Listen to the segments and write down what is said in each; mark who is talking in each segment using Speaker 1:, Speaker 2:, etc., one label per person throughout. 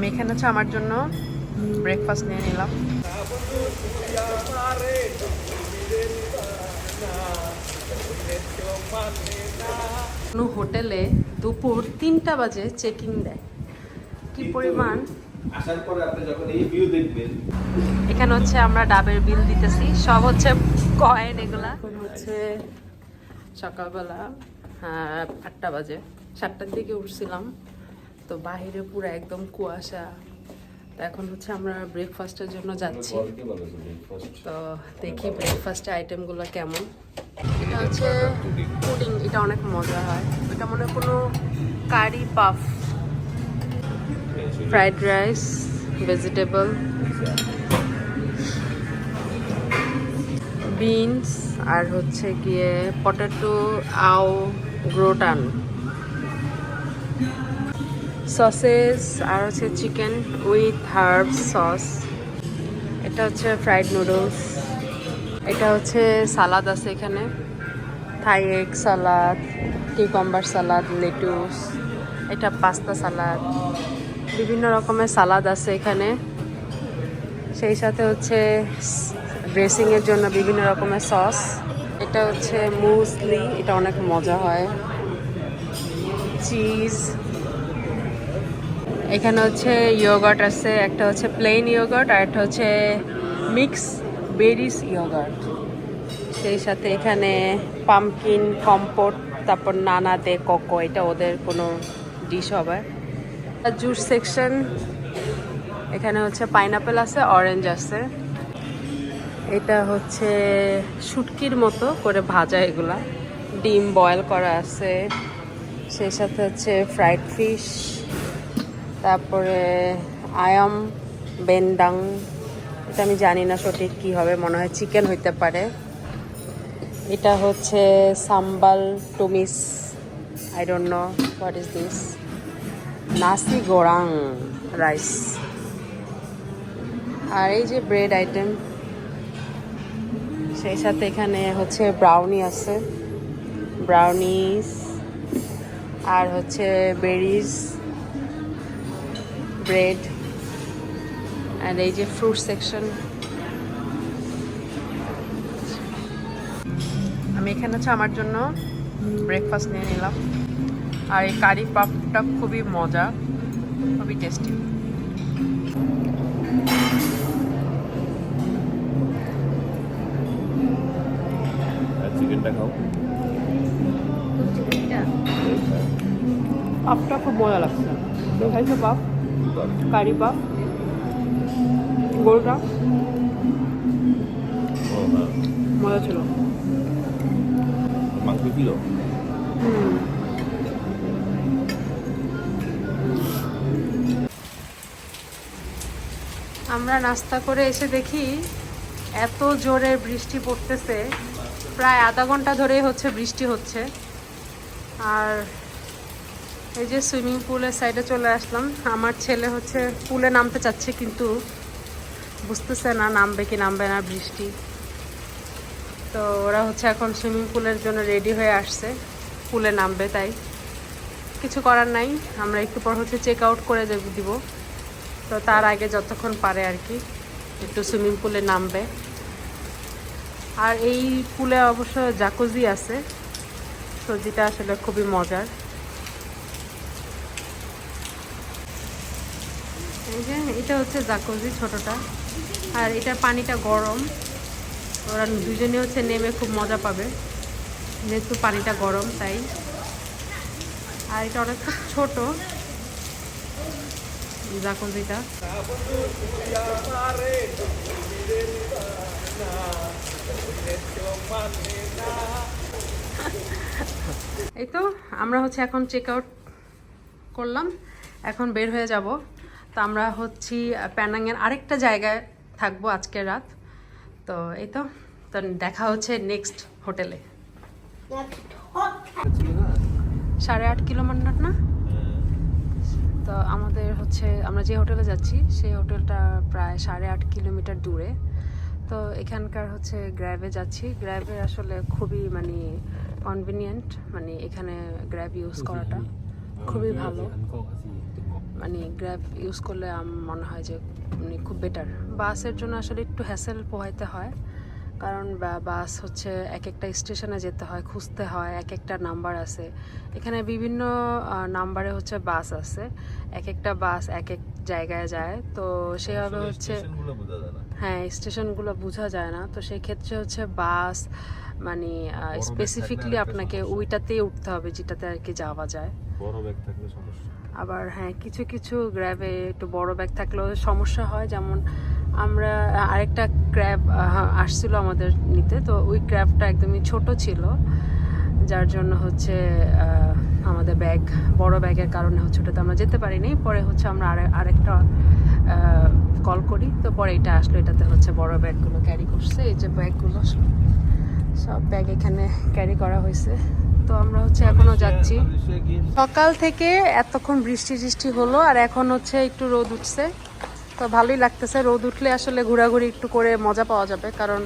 Speaker 1: আমি এখানে হচ্ছে আমার জন্য ব্রেকফাস্ট নিয়ে নিলাম। কোনো হোটেলে দুপুর তিনটা বাজে চেকিং দেয়। কি পরিমাণ?
Speaker 2: আসার পরে আপনি যখন এই ভিউ দেখবেন
Speaker 1: এখানে হচ্ছে আমরা ডাবের বিল দিতেছি। সব হচ্ছে কয়েন এগুলা। হচ্ছে সকালবেলা আটটা বাজে। সাতটার দিকে উঠছিলাম। তো বাইরে পুরো একদম কুয়াশা। তো এখন হচ্ছে আমরা ব্রেকফাস্টের জন্য যাচ্ছি। তো দেখি ব্রেকফাস্টের আইটেমগুলো কেমন। এটা হচ্ছে পুডিং এটা অনেক মজা হয়। এটা মনে কোনো curry puff fried rice vegetable beans আর হচ্ছে গিয়ে পটেটো আও গ্রোটান সসেস আর হচ্ছে চিকেন উইথ হার্ব সস এটা হচ্ছে ফ্রাইড নুডলস এটা হচ্ছে সালাদ আছে এখানে। Thai egg salad cucumber salad lettuce এটা পাস্তা সালাদ বিভিন্ন রকমের সালাদ আছে এখানে। সেই সাথে হচ্ছে ড্রেসিংয়ের জন্য বিভিন্ন রকমের সস এটা হচ্ছে মুসলি এটা অনেক মজা হয়। চিজ এখানে হচ্ছে ইয়োগার্ট আছে, একটা হচ্ছে প্লেন ইয়োগার্ট আর একটা হচ্ছে মিক্স বেরিস ইয়োগার্ট সেই সাথে এখানে পামকিন কম্পোট তারপর নানা দে কোকো এটা ওদের কোনো ডিশ হবে। জুস সেকশন এখানে হচ্ছে পাইনাপেল আছে অরেঞ্জ আছে। এটা হচ্ছে শুটকির মতো করে ভাজা এগুলা। ডিম বয়েল করা আছে। সেই সাথে হচ্ছে ফ্রাইড ফিশ তারপরে আয়াম বেন্ডাং এটা আমি জানি না সঠিক কী হবে, মনে হয় চিকেন হইতে পারে। এটা হচ্ছে সাম্বাল টুমিস I don't know what is this নাসি গোরাং রাইস। আর এই যে ব্রেড আইটেম, সেই সাথে এখানে হচ্ছে ব্রাউনি আছে। ব্রাউনিস, আর হচ্ছে বেরিজ ব্রেড আর এই যে ফ্রুট সেকশন আমি এখানে হচ্ছে আমার জন্য ব্রেকফাস্ট নিয়ে নিলাম। আর এই কারি পাপটা খুবই মজা খুবই টেস্টি
Speaker 2: চিকেনটা খাও।
Speaker 1: পাপটা খুব মজা লাগছে। খাইছো পাপ? কারি পাপ গোলটা। মজা ছিল।
Speaker 2: মাংস
Speaker 1: হুম। আমরা নাস্তা করে এসে দেখি এত জোরে বৃষ্টি পড়তেছে। প্রায় আধা ঘণ্টা ধরেই হচ্ছে বৃষ্টি হচ্ছে। আর এই যে সুইমিং পুলের সাইডে চলে আসলাম। আমার ছেলে হচ্ছে পুলে নামতে চাচ্ছে, কিন্তু বুঝতেছে না নামবে কি নামবে না বৃষ্টি। তো ওরা হচ্ছে এখন সুইমিং পুলের জন্য রেডি হয়ে আসছে, পুলে নামবে তাই। কিছু করার নাই, আমরা একটু পর হচ্ছে চেক আউট করে দেব- তো তার আগে যতক্ষণ পারে আর কি, একটু সুইমিং পুলে নামবে। আর এই পুলে অবশ্য জাকুজি আছে, তো আসলে খুবই মজার। এই যে, এটা হচ্ছে জাকুজি ছোটটা। আর এটার পানিটা গরম। ওরা দুজনে হচ্ছে নেমে খুব মজা পাবে। যেহেতু পানিটা গরম, তাই। আর এটা অনেক খুব ছোট, জাকুজিটা। এই তো, আমরা হচ্ছে এখন চেক আউট করলাম। এখন বের হয়ে যাব। তো আমরা হচ্ছি প্যানাংয়ের আরেকটা জায়গায় থাকব আজকের রাত। তো এই তো তো দেখা হচ্ছে নেক্সট হোটেলে সাড়ে আট কিলোমিটার না? তো আমাদের হচ্ছে আমরা যে হোটেলে যাচ্ছি সেই হোটেলটা প্রায় সাড়ে আট কিলোমিটার দূরে। তো এখানকার হচ্ছে গ্র্যাবে যাচ্ছি। গ্র্যাবে আসলে খুবই মানে কনভিনিয়েন্ট মানে এখানে গ্র্যাব ইউজ করাটা খুবই ভালো। মানে গ্র্যাব ইউজ করলে আমার মনে হয় যে মানে খুব বেটার বাসের জন্য আসলে একটু হ্যাসেল পোহাইতে হয়। কারণ বাস হচ্ছে এক একটা স্টেশনে যেতে হয় খুঁজতে হয় এক একটা নাম্বার আছে। এখানে বিভিন্ন নাম্বারে হচ্ছে বাস আছে। এক একটা বাস এক এক জায়গায় যায়। তো সেভাবে হচ্ছে হ্যাঁ স্টেশনগুলো বোঝা যায় না। তো সেই ক্ষেত্রে হচ্ছে বাস মানে স্পেসিফিকলি আপনাকে ওইটাতেই উঠতে হবে যেটাতে আর কি যাওয়া যায়।
Speaker 2: বড় ব্যাগ থাকলে সমস্যা।
Speaker 1: আবার হ্যাঁ কিছু কিছু গ্র্যাবে একটু বড় ব্যাগ থাকলেও সমস্যা হয়। যেমন আমরা, আরেকটা ক্র্যাব আসছিল আমাদের নিতে। তো ওই ক্র্যাবটা একদমই ছোট ছিল। যার জন্য হচ্ছে আমাদের ব্যাগ বড় ব্যাগের কারণে হচ্ছে ওটাতে আমরা যেতে পারিনি। পরে হচ্ছে আমরা আরে, আরেকটা কল করি। তো পরে এটা আসলো। এটাতে হচ্ছে বড় ব্যাগগুলো ক্যারি করছে। এই যে ব্যাগগুলো সব ব্যাগ এখানে ক্যারি করা হয়েছে। তো আমরা হচ্ছে এখনও যাচ্ছি। সকাল থেকে এতক্ষণ বৃষ্টি টিষ্টি হলো আর এখন হচ্ছে একটু রোদ উঠছে। তো ভালোই লাগতেছে রোদ উঠলে আসলে ঘোরাঘুরি একটু করে মজা পাওয়া যাবে কারণ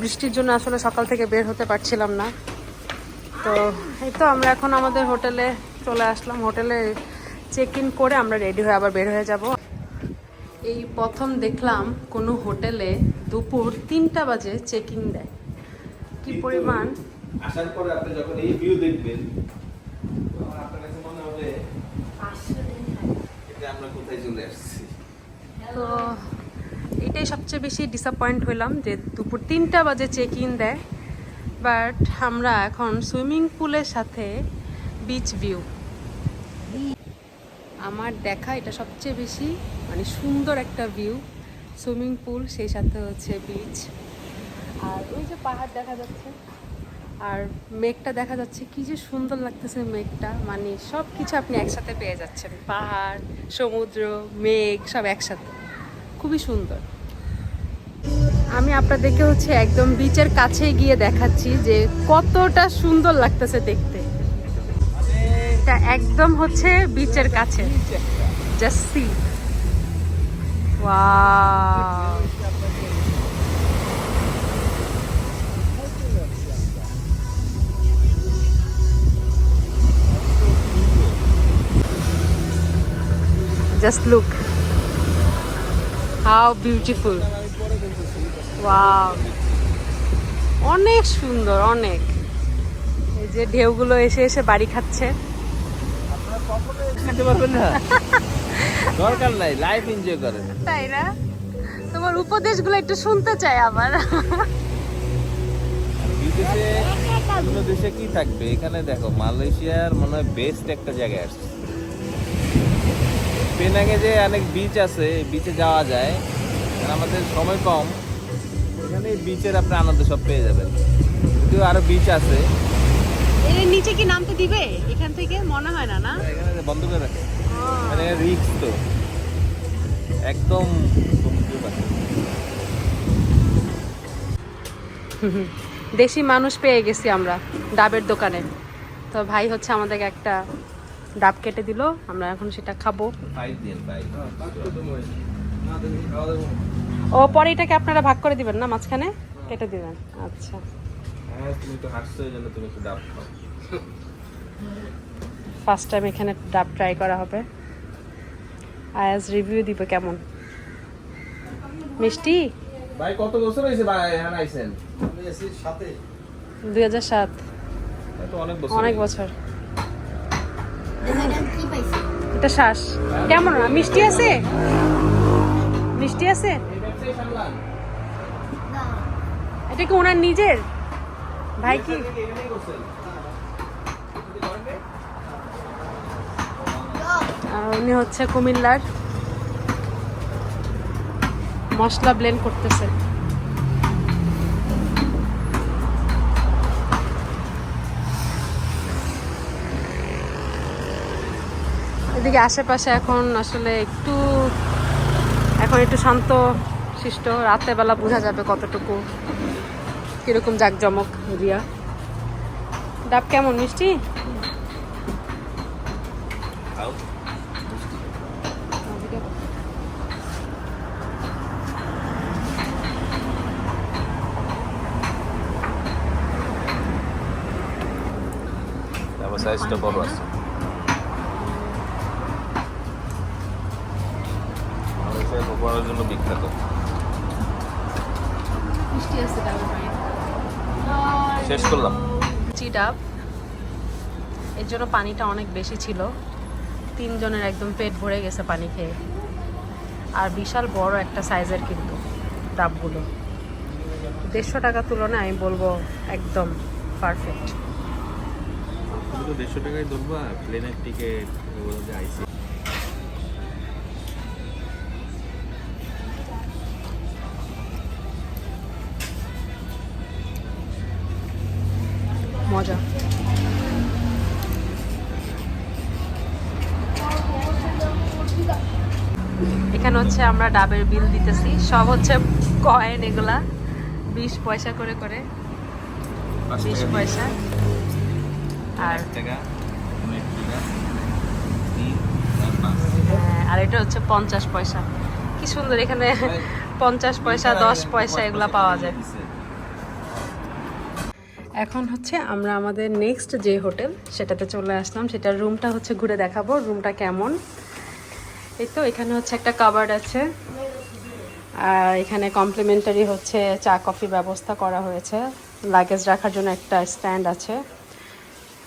Speaker 1: বৃষ্টির জন্য আসলে সকাল থেকে বের হতে পারছিলাম না। তো এই তো আমরা এখন আমাদের হোটেলে চলে আসলাম। হোটেলে চেক ইন করে আমরা রেডি হয়ে আবার বের হয়ে যাব। এই প্রথম দেখলাম কোনো হোটেলে দুপুর তিনটা বাজে চেক ইন দেয়। কি পরিমাণ?
Speaker 2: আসার পরে আপনি যখন এই ভিউ দেখবেন, তখন আপনার কাছে মনে হবে, এটা আমরা কোথায় চলে আসছি?
Speaker 1: তো এটাই সবচেয়ে বেশি ডিসঅ্যাপয়েন্ট হইলাম যে দুপুর তিনটা বাজে চেক ইন দেয় বাট আমরা এখন সুইমিং পুলের সাথে বিচ ভিউ আমার দেখা এটা সবচেয়ে বেশি মানে সুন্দর একটা ভিউ সুইমিং পুল সেই সাথে হচ্ছে বিচ আর ওই যে পাহাড় দেখা যাচ্ছে। আর মেঘটা দেখা যাচ্ছে কি যে সুন্দর লাগতেছে মেঘটা। মানে সব কিছু আপনি একসাথে পেয়ে যাচ্ছেন। পাহাড়, সমুদ্র, মেঘ, সব একসাথে। খুবই সুন্দর। আমি আপনাদেরকে হচ্ছে একদম বিচের কাছে গিয়ে দেখাচ্ছি যে কতটা সুন্দর লাগতেছে দেখতে। এটা একদম হচ্ছে বিচের কাছে। Just see wow Just look. How beautiful. Wow. অনেক সুন্দর অনেক। এই যে ঢেউগুলো এসে এসে বাড়ি খাচ্ছে।
Speaker 2: খেতে পারবেন না? দরকার নাই লাইফ এনজয় করেন।
Speaker 1: তাই না? তোমার উপদেশগুলো একটু শুনতে চাই আবার।
Speaker 2: বিদেশে দেশে কি থাকবে? এখানে দেখো মালয়েশিয়ার মনে হয় বেস্ট একটা জায়গায় আসছে। পেনাঙে যে অনেক বিচ আছে বিচে যাওয়া যায়। আমাদের সময় কম। এখানে বিচের আপনি আনন্দ সব পেয়ে যাবেন। যদিও আরও বিচ আছে।
Speaker 1: এর নিচে কি নামতে দিবে? এখান থেকে মনে হয় না না?
Speaker 2: এখানে বন্ধ করে রাখে। মানে রিক্স তো। একদম
Speaker 1: দেশি মানুষ পেয়ে গেছি আমরা ডাবের দোকানে। তো ভাই হচ্ছে আমাদেরকে একটা ডাব কেটে দিল আমরা এখন সেটা খাব। ও পরে এটাকে আপনারা ভাগ করে দিবেন না মাঝখানে? কেটে দিবেন আচ্ছা।
Speaker 2: হ্যাঁ, তুমি তো হাসছো এই জন্য তুমি একটু ডাব খাও।
Speaker 1: ফার্স্ট টাইম এখানে ডাব ট্রাই করা হবে। আয়াজ রিভিউ দিব কেমন? মিষ্টি?
Speaker 2: ভাই কত বছর হয়েছে ভাই এখানে আইছেন?
Speaker 1: দুই হাজার সাত।
Speaker 2: তা তো অনেক বছর
Speaker 1: অনেক বছর। এটা শ্বাস। কেমন মিষ্টি আছে? মিষ্টি আছে। এটা কি ওনার নিজের? ভাই কি? উনি হচ্ছে কুমিল্লার মশলা ব্লেন্ড করতেছে। এদিকে আশেপাশে এখন আসলে একটু, এখন একটু শান্ত, শিষ্ট। রাতের বেলা বোঝা যাবে কতটুকু, কীরকম জাকজমক এরিয়া ডাব কেমন, মিষ্টি?
Speaker 2: সাইজটা বড় আছে কোকোনাটের জন্য বিখ্যাত। শেষ করলাম।
Speaker 1: এর জন্য পানিটা অনেক বেশি ছিল। তিনজনের একদম পেট ভরে গেছে পানি খেয়ে। আর বিশাল বড় একটা সাইজের কিন্তু ডাবগুলো। দেড়শো টাকার তুলনায় আমি বলব একদম পারফেক্ট
Speaker 2: তুমি তো দেড়শো টাকায় ধরবা প্লেনের টিকিট আইসি।
Speaker 1: এখানে হচ্ছে আমরা ডাবের বিল দিতেছি। সব হচ্ছে কয়েন এগুলা। বিশ পয়সা করে করে। বিশ পয়সা। আর হ্যাঁ, আর এটা হচ্ছে পঞ্চাশ পয়সা। কি সুন্দর এখানে পঞ্চাশ পয়সা দশ পয়সা এগুলা পাওয়া যায়। এখন হচ্ছে আমরা আমাদের নেক্সট যে হোটেল সেটাতে চলে আসলাম। সেটার রুমটা হচ্ছে ঘুরে দেখাবো। রুমটা কেমন? এই তো, এখানে হচ্ছে একটা কাবার্ড আছে। আর এখানে কমপ্লিমেন্টারি হচ্ছে চা কফি ব্যবস্থা করা হয়েছে। লাগেজ রাখার জন্য একটা স্ট্যান্ড আছে।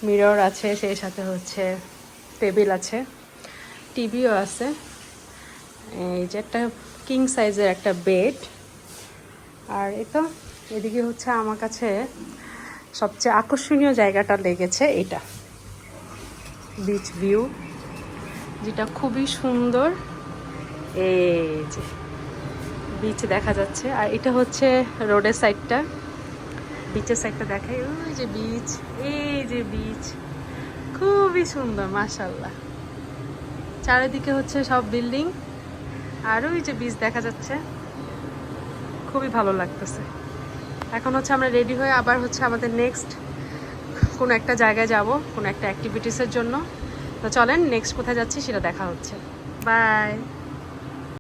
Speaker 1: মিরর আছে, সেই সাথে হচ্ছে টেবিল আছে। টিভিও আছে। এই যে একটা কিং সাইজের একটা বেড আর এই তো, এদিকে হচ্ছে আমার কাছে সবচেয়ে আকর্ষণীয় জায়গাটা লেগেছে এটা। বিচ ভিউ যেটা খুবই সুন্দর। এই যে বিচ দেখা যাচ্ছে। আর এটা হচ্ছে রোডের সাইডটা বিচের সাইডটা দেখাই। ওই যে বিচ এই যে বিচ খুবই সুন্দর মাশাল্লাহ চারিদিকে হচ্ছে সব বিল্ডিং আর ওই যে বিচ দেখা যাচ্ছে। খুবই ভালো লাগতেছে। এখন হচ্ছে আমরা রেডি হয়ে আবার হচ্ছে আমাদের নেক্সট কোনো একটা জায়গায় যাব, কোনো একটা অ্যাক্টিভিটিসের জন্য। তো চলেন নেক্সট কোথায় যাচ্ছি সেটা দেখা হচ্ছে। বাই